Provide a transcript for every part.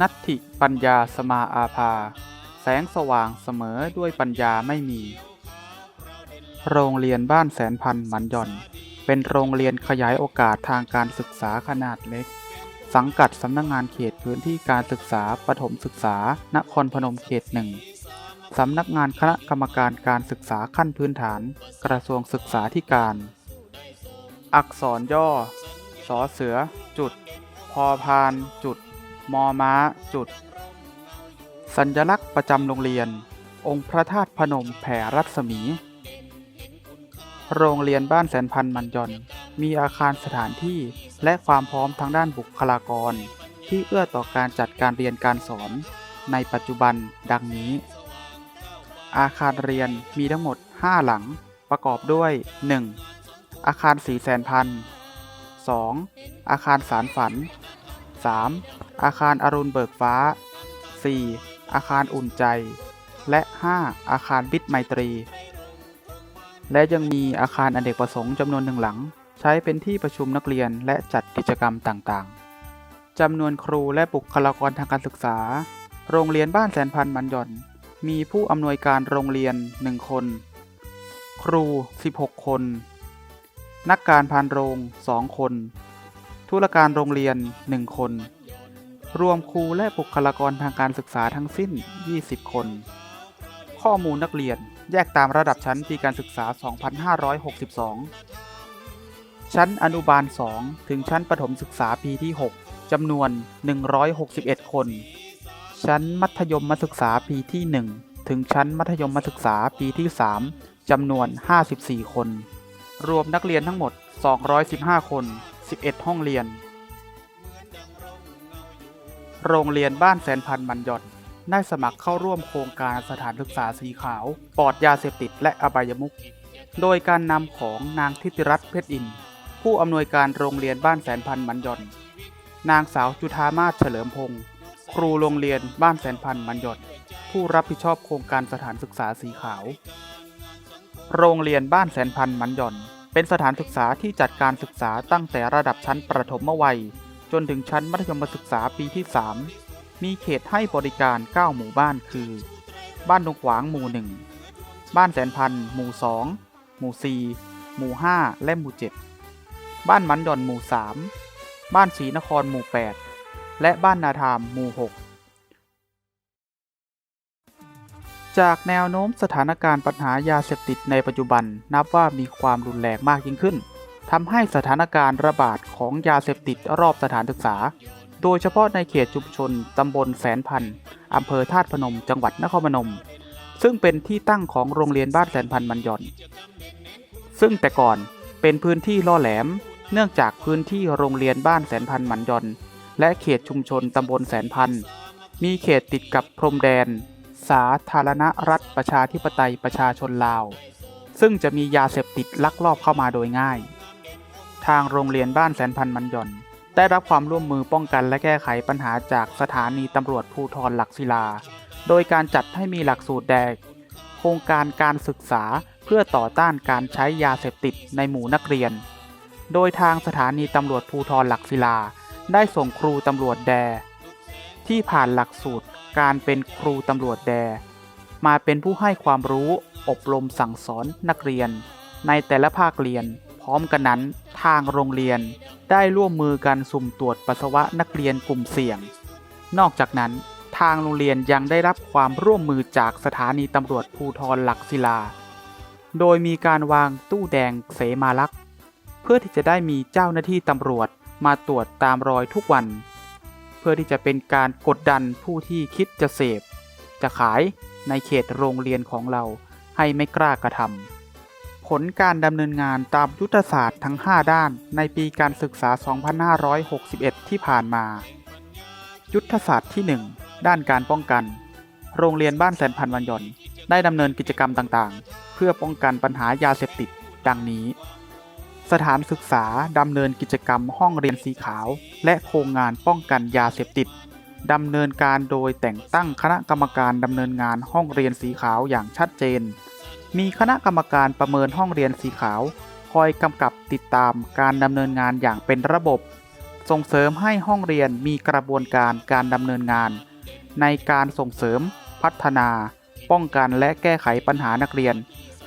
นัตถิปัญญาสมาอาภา แสงสว่างเสมอด้วยปัญญาไม่มี โรงเรียนบ้านแสนพันหมันย่อน เป็นโรงเรียนขยายโอกาสทางการศึกษาขนาดเล็ก สังกัดสำนักงงานเขตพื้นที่การศึกษาประถมศึกษา นครพนมเขตหนึ่งสำนักงานคณะกรรมการการศึกษาขั้นพื้นฐาน กระทรวงศึกษาธิการ อักษรย่อ สอเสือ จุด พอพาน จุด มอม้าจุด สัญลักษณ์ประจำโรงเรียน องค์พระธาตุพนมแผ่รัศมี โรงเรียนบ้านแสนพันมันยอนมีอาคารสถานที่และความพร้อมทางด้านบุคลากร ที่เอื้อต่อการจัดการเรียนการสอน ในปัจจุบันดังนี้ อาคารเรียนมีทั้งหมด 5 หลังประกอบด้วย 1. อาคารสีแสนพัน 2. อาคารสารฝัน 3. อาคารอรุณเบิกฟ้า 4. อาคารอุ่นใจ และ 5. อาคารบิดไมตรี และยังมีอาคารอเนกประสงค์จำนวนหนึ่งหลัง ใช้เป็นที่ประชุมนักเรียนและจัดกิจกรรมต่างๆจำนวนครูและบุคลากรทางการศึกษา โรงเรียนบ้านแสนพันมันหย่อน มีผู้อำนวยการโรงเรียน 1 คน ครู 16 คน นักการพานโรง 2 คน ธุรการโรงเรียน 1 คน รวมครูและบุคลากรทางการศึกษาทั้งสิ้น 20 คน ข้อมูลนักเรียนแยกตามระดับชั้นปีการศึกษา 2562 ชั้นอนุบาล 2 ถึงชั้นประถมศึกษาปีที่ 6 จำนวน 161 คน ชั้นมัธยมศึกษาปีที่ 1 ถึงชั้นมัธยมศึกษาปีที่ 3 จำนวน 54 คน รวมนักเรียนทั้งหมด 215 คน 11 ห้องเรียน โรงเรียนบ้านแสนพันมันยอนได้สมัครเข้าร่วมโครงการสถานศึกษาสีขาว ปลอดยาเสพติดและอบายมุขโดยการนำของนางทิติรัตน์เพชรอิน ผู้อำนวยการโรงเรียนบ้านแสนพันมันยอนนางสาวจุธามาศเฉลิมพงศ์ครูโรงเรียนบ้านแสนพันมันยอนผู้รับผิดชอบโครงการสถานศึกษาสีขาว โรงเรียนบ้านแสนพันมันยอนเป็นสถานศึกษาที่จัดการศึกษาตั้งแต่ระดับชั้นประถมวัย จนถึงชั้นมัธยมศึกษาปีที่ 3 มีเขตให้บริการ 9 หมู่บ้านคือ บ้านดงขวางหมู่ 1 บ้านแสนพันหมู่ 2 หมู่ 4 หมู่ 5 และหมู่ 7 บ้านมันดอนหมู่ 3 บ้านศรีนครหมู่ 8 และบ้านนาทามหมู่ 6 จากแนวโน้มสถานการณ์ปัญหายาเสพติดในปัจจุบันนับว่ามีความรุนแรงมากยิ่งขึ้น ทำให้สถานการณ์ระบาดของยาเสพติดรอบสถานศึกษา โดยเฉพาะในเขตชุมชนตำบลแสนพันอำเภอธาตุพนม จังหวัดนครพนม ซึ่งเป็นที่ตั้งของโรงเรียนบ้านแสนพันมันยอน ซึ่งแต่ก่อนเป็นพื้นที่ล่อแหลม เนื่องจากพื้นที่โรงเรียนบ้านแสนพันมันยอน และเขตชุมชนตำบลแสนพันมีเขตติดกับพรมแดน สาธารณรัฐประชาธิปไตยประชาชนลาว ซึ่งจะมียาเสพติดลักลอบเข้ามาโดยง่าย ทางโรงเรียนบ้านแสนพันมันหย่อน ได้รับความร่วมมือป้องกันและแก้ไขปัญหาจากสถานีตำรวจภูธรหลักศิลา โดยการจัดให้มีหลักสูตรแดก โครงการการศึกษาเพื่อต่อต้านการใช้ยาเสพติดในหมู่นักเรียน โดยทางสถานีตำรวจภูธรหลักศิลา ได้ส่งครูตำรวจแด ที่ผ่านหลักสูตรการเป็นครูตำรวจแด มาเป็นผู้ให้ความรู้อบรมสั่งสอนนักเรียน ในแต่ละภาคเรียน ร้อมกันนั้น ทางโรงเรียนได้ร่วมมือกันสุ่มตรวจปัสสาวะนักเรียนกลุ่มเสี่ยง นอกจากนั้น ทางโรงเรียนยังได้รับความร่วมมือจากสถานีตำรวจภูธรหลักศิลา โดยมีการวางตู้แดงเสมาลักษ์เพื่อที่จะได้มีเจ้าหน้าที่ตำรวจมาตรวจตามรอยทุกวัน เพื่อที่จะเป็นการกดดันผู้ที่คิดจะเสพ จะขายในเขตโรงเรียนของเราให้ไม่กล้ากระทำ ผลการดำเนินงานตามยุทธศาสตร์ทั้ง 5 ด้านในปีการศึกษา 2561 ที่ผ่านมา ยุทธศาสตร์ที่ 1 ด้านการป้องกัน โรงเรียนบ้านแสนพันวันยนได้ดำเนินกิจกรรมต่างๆ เพื่อป้องกันปัญหายาเสพติด ดังนี้ สถานศึกษาดำเนินกิจกรรมห้องเรียนสีขาว และโครงงานป้องกันยาเสพติดดำเนินการโดยแต่งตั้งคณะกรรมการดำเนินงานห้องเรียนสีขาวอย่างชัดเจน มีคณะกรรมการประเมินห้องเรียนสีขาว คอยกำกับติดตามการดำเนินงานอย่างเป็นระบบ ส่งเสริมให้ห้องเรียนมีกระบวนการการดำเนินงาน ในการส่งเสริม พัฒนา ป้องกันและแก้ไขปัญหานักเรียน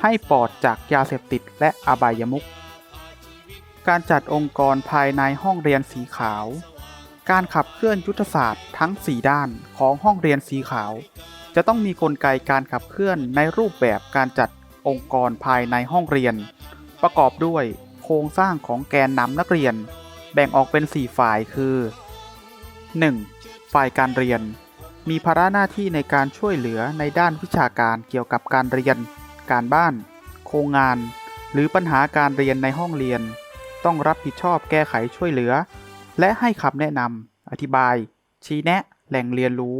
ให้ปลอดจากยาเสพติดและอบายมุขการจัดองค์กรภายในห้องเรียนสีขาว การขับเคลื่อนยุทธศาสตร์ทั้ง 4 ด้านของห้องเรียนสีขาว จะต้องมีกลไกการขับเคลื่อนในรูปแบบการจัดองค์กรภายในห้องเรียน ประกอบด้วยโครงสร้างของแกนนำนักเรียน แบ่งออกเป็น 4 ฝ่ายคือ 1. ฝ่ายการเรียน มีภาระหน้าที่ในการช่วยเหลือในด้านวิชาการเกี่ยวกับการเรียน การบ้าน โครงงาน หรือปัญหาการเรียนในห้องเรียน ต้องรับผิดชอบแก้ไขช่วยเหลือ และให้คำแนะนำอธิบาย ชี้แนะ แหล่งเรียนรู้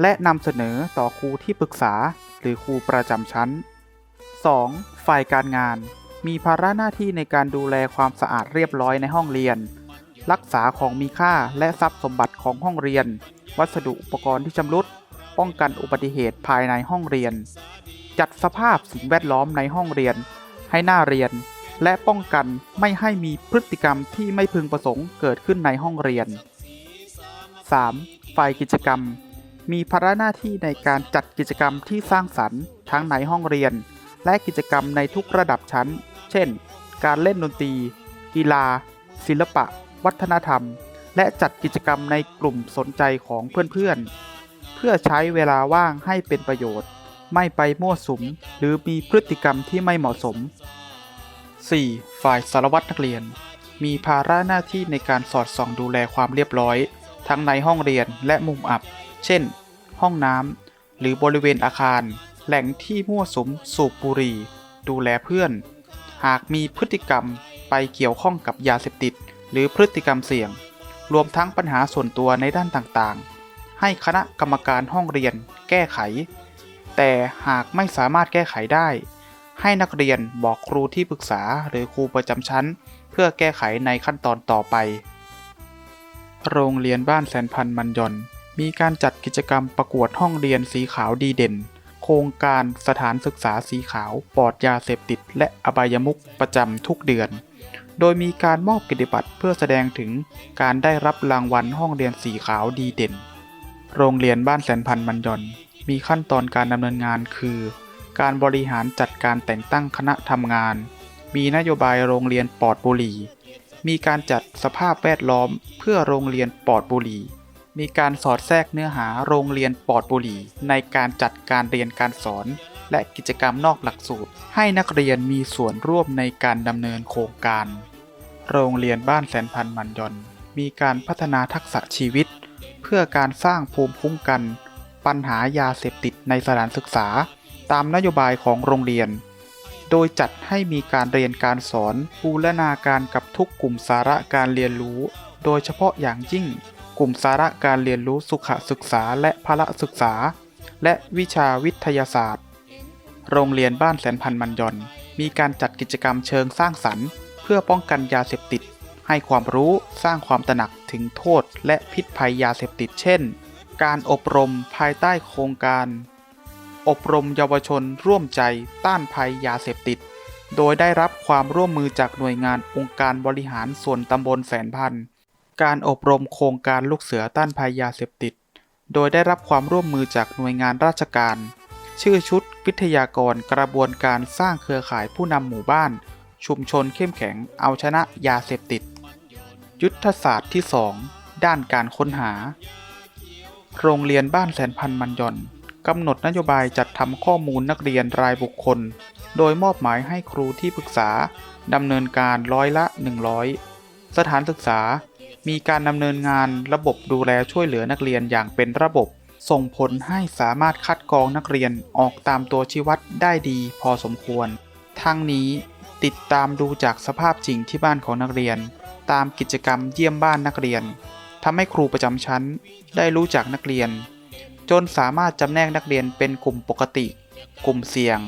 และนำเสนอต่อครูที่ปรึกษา หรือครูประจำชั้น 2. ฝ่ายการงาน มีภาระหน้าที่ในการดูแลความสะอาดเรียบร้อยในห้องเรียน รักษาของมีค่าและทรัพย์สมบัติของห้องเรียน วัสดุอุปกรณ์ที่ชำรุด ป้องกันอุบัติเหตุภายในห้องเรียน จัดสภาพสิ่งแวดล้อมในห้องเรียน ให้น่าเรียน และป้องกันไม่ให้มีพฤติกรรมที่ไม่พึงประสงค์เกิดขึ้นในห้องเรียน 3. ฝ่ายกิจกรรม มีภาระหน้าที่ในการจัดกิจกรรมที่สร้างสรรค์ทั้งในห้องเรียน และกิจกรรมในทุกระดับชั้น เช่น การเล่นดนตรี กีฬา ศิลปะ วัฒนธรรม และจัดกิจกรรมในกลุ่มสนใจของเพื่อนๆ เพื่อใช้เวลาว่างให้เป็นประโยชน์ ไม่ไปมั่วสุม หรือมีพฤติกรรมที่ไม่เหมาะสม 4. ฝ่ายสารวัตรนักเรียน มีภาระหน้าที่ในการสอดส่องดูแลความเรียบร้อย ทั้งในห้องเรียนและมุมอับ เช่น ห้องน้ำ หรือบริเวณอาคาร แหล่งที่มั่วสุมสูบบุหรี่ ดูแลเพื่อน หากมีพฤติกรรมไปเกี่ยวข้องกับยาเสพติด หรือพฤติกรรมเสี่ยง รวมทั้งปัญหาส่วนตัวในด้านต่างๆ ให้คณะกรรมการห้องเรียนแก้ไข แต่หากไม่สามารถแก้ไขได้ ให้นักเรียนบอกครูที่ปรึกษาหรือครูประจำชั้น เพื่อแก้ไขในขั้นตอนต่อไป โรงเรียนบ้านแสนพันมันยอน มีการจัดกิจกรรมประกวดห้องเรียนสีขาวดีเด่น โครงการสถานศึกษาสีขาวปลอดยาเสพติด และอบายมุขประจำทุกเดือน โดยมีการมอบกิตติบัตรเพื่อแสดงถึงการได้รับรางวัลห้องเรียนสีขาวดีเด่น โรงเรียนบ้านแสนพันมันยอนมีขั้นตอนการดำเนินงานคือ การบริหารจัดการแต่งตั้งคณะทำงาน มีนโยบายโรงเรียนปลอดบุหรี่ มีการจัดสภาพแวดล้อมเพื่อโรงเรียนปลอดบุหรี่ มีการสอดแทรกเนื้อหาโรงเรียนปลอดบุหรี่ในการจัดการเรียนการสอน และกิจกรรมนอกหลักสูตร ให้นักเรียนมีส่วนร่วมในการดำเนินโครงการ โรงเรียนบ้านแสนพันมันยอนมีการพัฒนาทักษะชีวิต เพื่อการสร้างภูมิคุ้มกัน ปัญหายาเสพติดในสถานศึกษา ตามนโยบายของโรงเรียน โดยจัดให้มีการเรียนการสอนบูรณาการกับทุกกลุ่มสาระการเรียนรู้ โดยเฉพาะอย่างยิ่ง กลุ่มสาระการเรียนรู้สุขศึกษาและพละศึกษา และวิชาวิทยาศาสตร์ โรงเรียนบ้านแสนพันมันยอนมีการจัดกิจกรรมเชิงสร้างสรรค์ เพื่อป้องกันยาเสพติด ให้ความรู้สร้างความตระหนักถึงโทษและพิษภัยยาเสพติดเช่น การอบรมภายใต้โครงการ อบรมเยาวชนร่วมใจต้านภัยยาเสพติด โดยได้รับความร่วมมือจากหน่วยงานองค์การบริหารส่วนตำบลแสนพัน การอบรมโครงการลูกเสือต้านภัยยาเสพติด โดยได้รับความร่วมมือจากหน่วยงานราชการ ชื่อชุดวิทยากรกระบวนการสร้างเครือข่ายผู้นำหมู่บ้าน ชุมชนเข้มแข็งเอาชนะยาเสพติด ยุทธศาสตร์ที่ 2 ด้านการค้นหา โรงเรียนบ้านแสนพันมันยอนกำหนดนโยบายจัดทำข้อมูลนักเรียนรายบุคคล โดยมอบหมายให้ครูที่ปรึกษาดำเนินการร้อยละ 100 สถานศึกษา มีการดำเนินงานระบบดูแลช่วยเหลือนักเรียนอย่างเป็นระบบ ส่งผลให้สามารถคัดกรองนักเรียนออกตามตัวชี้วัดได้ดีพอสมควร ทั้งนี้ติดตามดูจากสภาพจริงที่บ้านของนักเรียน ตามกิจกรรมเยี่ยมบ้านนักเรียนทำให้ครูประจำชั้นได้รู้จักนักเรียน จนสามารถจำแนกนักเรียนเป็นกลุ่มปกติ กลุ่มเสี่ยง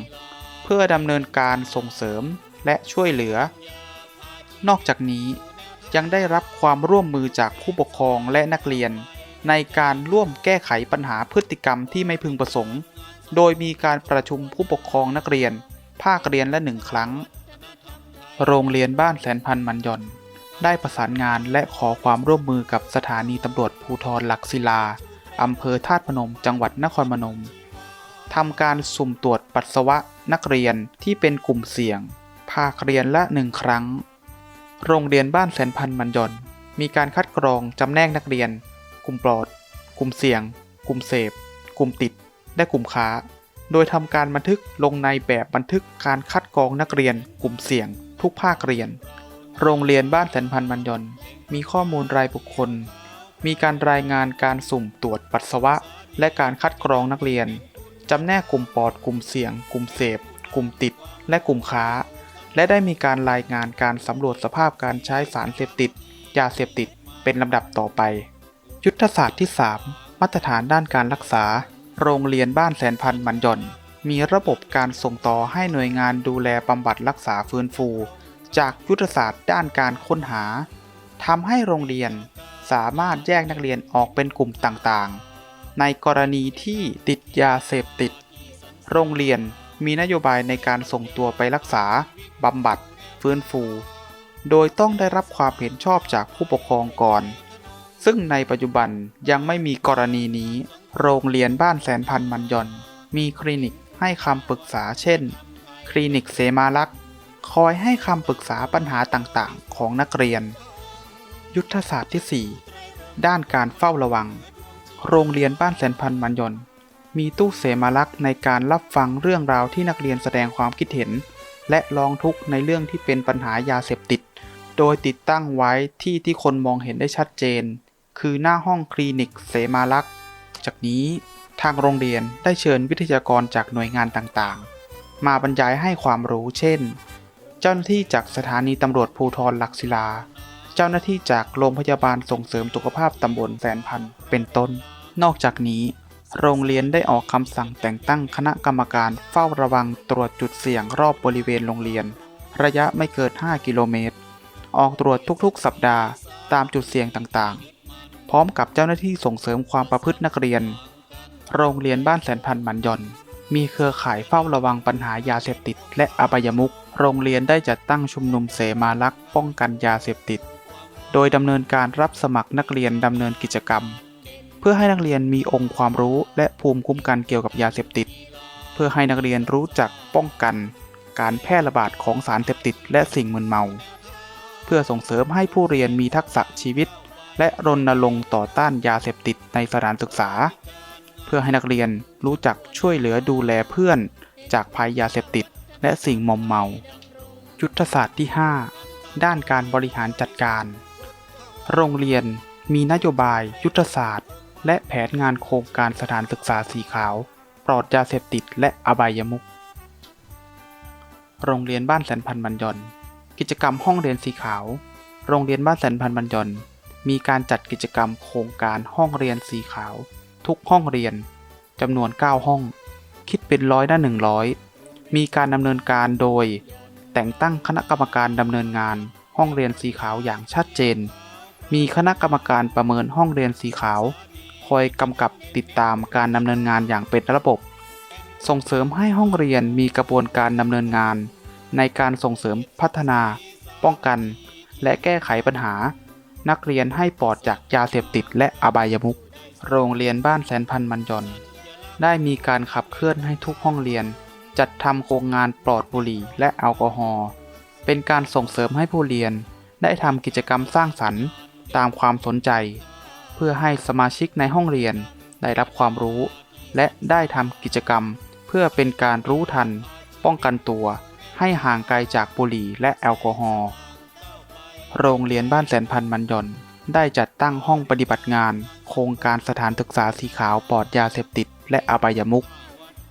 เพื่อดำเนินการส่งเสริมและช่วยเหลือ นอกจากนี้ ยังได้รับความร่วมมือจากผู้ปกครองและนักเรียน ในการร่วมแก้ไขปัญหาพฤติกรรมที่ไม่พึงประสงค์ โดยมีการประชุมผู้ปกครองนักเรียน ภาคเรียนละหนึ่งครั้ง โรงเรียนบ้านแสนพันมันยอนได้ประสานงานและขอความร่วมมือกับสถานีตำรวจภูธรหลักศิลาอำเภอธาตุพนม จังหวัดนครพนมทำการสุ่มตรวจปัสสาวะนักเรียนที่เป็นกลุ่มเสี่ยง ภาคเรียนละหนึ่งครั้ง โรงเรียนบ้านแสนพันมันยนมีการคัดกรองจำแนกนักเรียน กลุ่มปลอด กลุ่มเสี่ยง กลุ่มเสพ กลุ่มติด และกลุ่มค้า โดยทำการบันทึกลงในแบบบันทึกการคัดกรองนักเรียน กลุ่มเสี่ยง ทุกภาคเรียน โรงเรียนบ้านแสนพันมันยนมีข้อมูลรายบุคคล มีการรายงานการสุ่มตรวจปัสสาวะ และการคัดกรองนักเรียนจำแนกกลุ่มปอด กลุ่มเสี่ยง กลุ่มเสพ กลุ่มติด และกลุ่มค้า และได้มีการรายงานการสำรวจสภาพการใช้สารเสพติด ยาเสพติด เป็นลำดับต่อไป ยุทธศาสตร์ที่ 3 มาตรฐานด้านการรักษา โรงเรียนบ้านแสนพันมันย่อน มีระบบการส่งต่อให้หน่วยงานดูแลบำบัดรักษาฟื้นฟู จากยุทธศาสตร์ด้านการค้นหาทำให้โรงเรียนสามารถแยกนักเรียนออกเป็นกลุ่มต่างๆ ในกรณีที่ติดยาเสพติด โรงเรียน มีนโยบายในการส่งตัวไปรักษา บำบัด ฟื้นฟู โดยต้องได้รับความเห็นชอบจากผู้ปกครองก่อน ซึ่งในปัจจุบันยังไม่มีกรณีนี้ โรงเรียนบ้านแสนพันมันยอนมีคลินิกให้คำปรึกษาเช่น คลินิกเสมาลักษ์คอยให้คำปรึกษาปัญหาต่างๆ ของนักเรียน ยุทธศาสตร์ที่ 4 ด้านการเฝ้าระวัง โรงเรียนบ้านแสนพันมันยอน มีตู้เสมาลักษณ์ในการรับฟังเรื่องราวที่นักเรียนแสดงความคิดเห็น และร้องทุกข์ในเรื่องที่เป็นปัญหายาเสพติด โดยติดตั้งไว้ที่ที่คนมองเห็นได้ชัดเจน คือหน้าห้องคลินิกเสมาลักษณ์จากนี้ทางโรงเรียนได้เชิญวิทยากรจากหน่วยงานต่างๆ มาบรรยายให้ความรู้เช่น เจ้าหน้าที่จากสถานีตำรวจภูธรหลักศิลา เจ้าหน้าที่จากโรงพยาบาลส่งเสริมสุขภาพตำบลแสนพันเป็นต้น นอกจากนี้ โรงเรียนได้ออกคำสั่งแต่งตั้งคณะกรรมการเฝ้าระวังตรวจจุดเสี่ยงรอบบริเวณโรงเรียน ระยะไม่เกิน 5 กิโลเมตร ออกตรวจทุกๆ สัปดาห์ตามจุดเสี่ยงต่างๆ พร้อมกับเจ้าหน้าที่ส่งเสริมความประพฤตินักเรียน โรงเรียนบ้านแสนพันมันยอน มีเครือข่ายเฝ้าระวังปัญหายาเสพติด และอบายมุขโรงเรียนได้จัดตั้งชุมนุมเสมาลักษ์ป้องกันยาเสพติด โดยดำเนินการรับสมัครนักเรียนดำเนินกิจกรรม เพื่อให้นักเรียนมีองค์ความรู้และภูมิคุ้มกันเกี่ยวกับยาเสพติด เพื่อให้นักเรียนรู้จักป้องกัน การแพร่ระบาดของสารเสพติดและสิ่งมึนเมา เพื่อส่งเสริมให้ผู้เรียนมีทักษะชีวิต และรณรงค์ต่อต้านยาเสพติดในสถานศึกษา เพื่อให้นักเรียนรู้จักช่วยเหลือดูแลเพื่อน จากภัยยาเสพติดและสิ่งมอมเมายุทธศาสตร์ที่ 5 ด้านการบริหารจัดการ โรงเรียนมีนโยบายยุทธศาสตร์ และแผนงานโครงการสถานศึกษาสีขาว ปลอดยาเสพติดและอบายมุขโรงเรียนบ้านแสนพันบันยนกิจกรรมห้องเรียนสีขาว โรงเรียนบ้านแสนพันบันยนมีการจัดกิจกรรมโครงการห้องเรียนสีขาว ทุกห้องเรียนจำนวน 9 ห้อง คิดเป็นร้อยละ100 มีการดำเนินการโดย แต่งตั้งคณะกรรมการดำเนินงานห้องเรียนสีขาวอย่างชัดเจน มีคณะกรรมการประเมินห้องเรียนสีขาว อยกำกับติดตามการดำเนินงานอย่างเป็นระบบ ส่งเสริมให้ห้องเรียนมีกระบวนการดำเนินงาน ในการส่งเสริมพัฒนา ป้องกัน และแก้ไขปัญหา นักเรียนให้ปลอดจากยาเสพติดและอบายมุขโรงเรียนบ้านแสนพันมันยอนได้มีการขับเคลื่อนให้ทุกห้องเรียน จัดทำโครงงานปลอดบุหรี่และแอลกอฮอล์เป็นการส่งเสริมให้ผู้เรียน ได้ทำกิจกรรมสร้างสรรค์ ตามความสนใจ เพื่อให้สมาชิกในห้องเรียนได้รับความรู้ และได้ทำกิจกรรม เพื่อเป็นการรู้ทัน ป้องกันตัว ให้ห่างไกลจากบุหรี่และแอลกอฮอล์โรงเรียนบ้านแสนพันมันยนได้จัดตั้งห้องปฏิบัติงาน โครงการสถานศึกษาสีขาวปลอดยาเสพติด และอบายมุข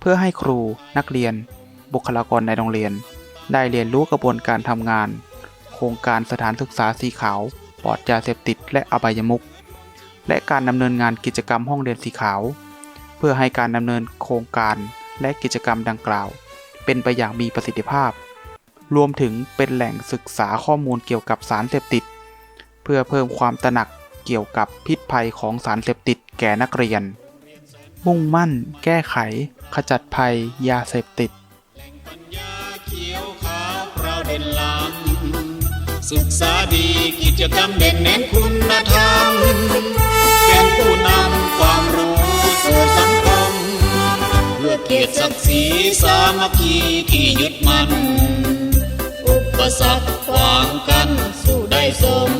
เพื่อให้ครูนักเรียน บุคลากรในโรงเรียน ได้เรียนรู้กระบวนการทำงาน โครงการสถานศึกษาสีขาวปลอดยาเสพติด และอบายมุข และการดำเนินงานกิจกรรมห้องเรียนสีขาว เพื่อให้การดำเนินโครงการและกิจกรรมดังกล่าว เป็นไปอย่างมีประสิทธิภาพ รวมถึงเป็นแหล่งศึกษาข้อมูลเกี่ยวกับสารเสพติด เพื่อเพิ่มความตระหนักเกี่ยวกับพิษภัยของสารเสพติดแก่นักเรียน มุ่งมั่น แก้ไข ขจัดภัย ยาเสพติด ศึกษาดีกิจกรรมเด่นเน้นคุณธรรม เป็นผู้นำความรู้สู่สังคม เพื่อเกียรติศักดิ์ศรีสามัคคีที่ยึดมั่นอุปสรรคขวางกันสู้ได้สม